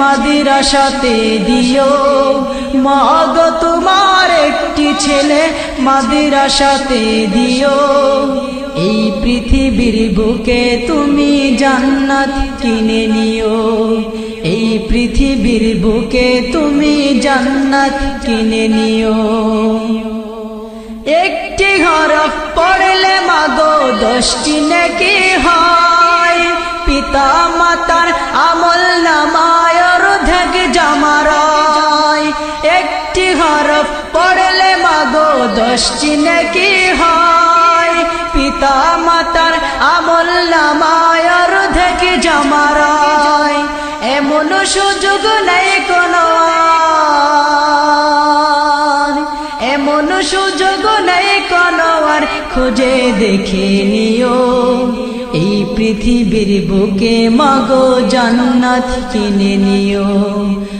মাদের আশাতে দিও। মাগ তোমার একটি ছেলে মাদের আশাতে দিও। এই পৃথিবীর বুকে তুমি জান্নাত কিনে নিও। এই পৃথিবীর বুকে তুমি জান্নাত কিনে নিও। একটি হরফ পড়লে মাগো দশটি নাকি হয়। পিতা মাতার দশটি নাকি হয়? পিতা মাতার আমল নামায় অর্ধেক জামারায়। এমন সুযোগ নেই কোনো। এমন সুযোগ নেই কোনো আর। খুঁজে দেখে নিও। এই পৃথিবীর বুকে মাগো জান্নাত কিনে নিও।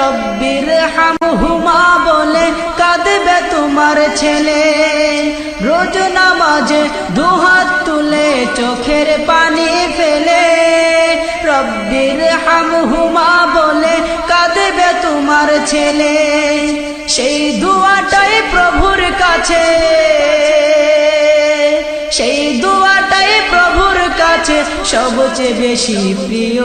রব্বির হামহুমা বলে কাঁদবে তোমার ছেলে। রোজ নামাজে দুহাত তুলে চোখের পানি ফেলে। রব্বির হামহুমা বলে কাঁদবে তোমার ছেলে। সেই দুয়াটাই প্রভুর কাছে। সেই দুয়াটাই প্রভুর কাছে সবচেয়ে বেশি প্রিয়।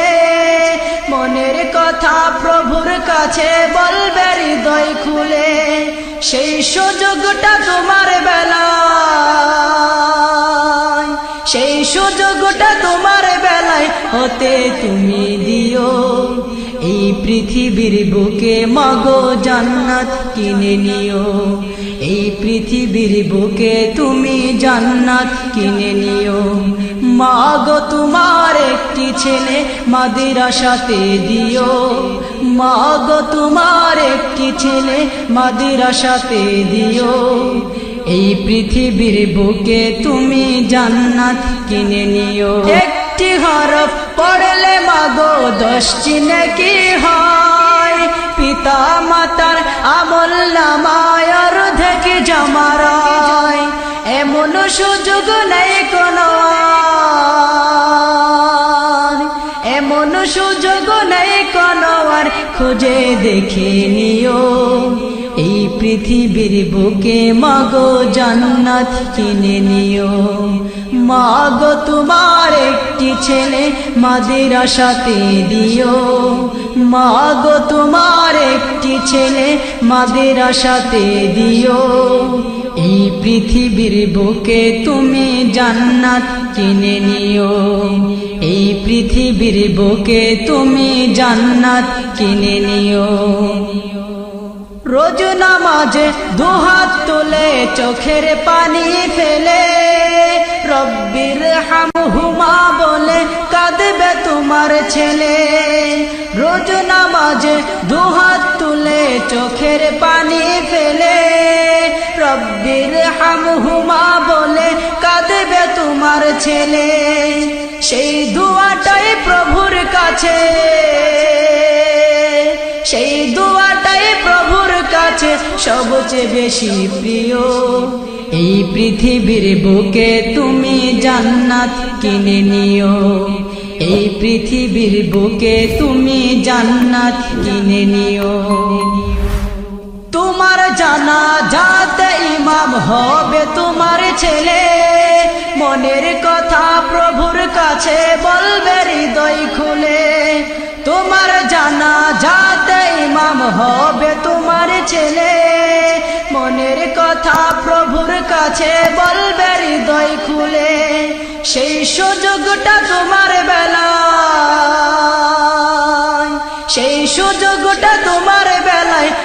কাছে বলবে হৃদয় খুলে, সেই সুযোগটা তোমার বেলায়। সেই সুযোগটা তোমার বেলায় হতে তুমি দিও। এই পৃথিবীর বুকে মাগো জান্নাত কিনে নিও। এই পৃথিবীর বুকে তুমি জান্নাত কিনে নিও। মাগো তোমার একটি ছেলে মাদের আশাতে দিও। মাগো তোমার একটি ছেলে মাদের আশাতে দিও। এই পৃথিবীর বুকে তুমি জান্নাত কিনে নিও। একটি হরফ পড়লে মাগো দশটি নাকি হয়। পিতা মাতার আমল নামায় অর্ধেক জামারায় এমন সুযোগ নেই কোনো এমন সুযোগ নেই কোনো আর খুঁজে দেখে নিও। এই পৃথিবীর বুকে মাগো জান্নাত কিনে নিও। মাগো তোমার একটি ছেলে মাদের আশাতে দিও। মাগো তোমার একটি ছেলে মাদের আশাতে দিও। এই পৃথিবীর বুকে তুমি জান্নাত কিনে নিও। এই পৃথিবীর বুকে তুমি জান্নাত কিনে নিও। রোজ নামাজে দুহাত তুলে চোখের পানি ফেলে, রব্বির হামহুমা বলে কাঁদবে তোমার ছেলে। রোজ নামাজে দুহাত তুলে চোখের পানি ফেলে রব্বির হামহুমা বলে কাঁদবে তোমার ছেলে। সেই দুয়াটাই প্রভুর কাছে। সেই দুয়াটাই প্রভুর কাছে সবচেয়ে বেশি প্রিয়। এই পৃথিবীর বুকে তুমি জান্নাত কিনে নিও। এই পৃথিবীর বুকে তুমি জান্নাত কিনে নিও। তোমার জানা যাতে ইমাম হবে তোমার ছেলে। মনের কথা প্রভুর কাছে বলবে হৃদয় খুলে। তোমার জানা যাতে ইমাম হবে তোমার ছেলে। মনের কথা প্রভুর কাছে বলবে হৃদয় খুলে। সেই সুযোগটা তোমার বেলা সেই সুযোগটা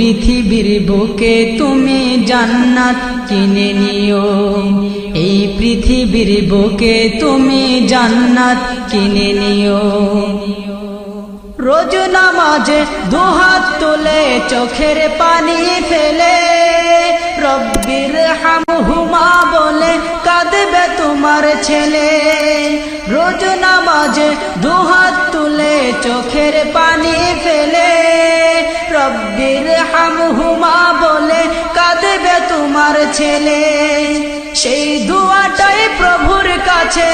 পৃথিবীর বুকে তুমি জান্নাত কিনে নিও। এই পৃথিবীর বুকে তুমি জান্নাত কিনে নিও। রোজ নামাজে দুহাত তুলে চোখের পানি ফেলে, রব্বির হামহুমা বলে কাঁদবে তোমার ছেলে। রোজ নামাজে দুহাত তুলে চোখের পানি ফেলে রব্বির হামহুমা বলে কাঁদবে তোমার ছেলে। সেই দুয়াটাই প্রভুর কাছে।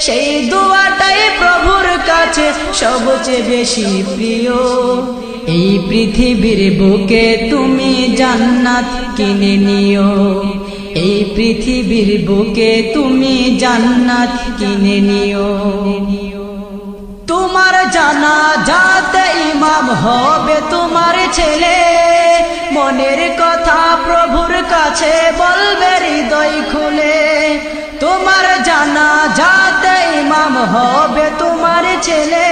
সেই দুয়াটাই প্রভুর কাছে সবচেয়ে বেশি প্রিয়। এই পৃথিবীর বুকে তুমি জান্নাত কিনে নিও। এই পৃথিবীর বুকে তুমি জান্নাত কিনে নিও। তোমার জানা যাতে ইমাম হবে তোমার ছেলে। মনের কথা প্রভুর কাছে বলবে হৃদয় খুলে। তোমার জানা যাতে ইমাম হবে তোমার ছেলে।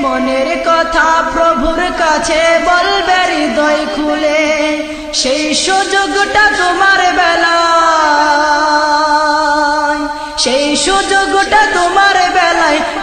মনের কথা প্রভুর কাছে বলবে হৃদয় খুলে। সেই সুযোগটা তোমার বেলা সেই বেলায়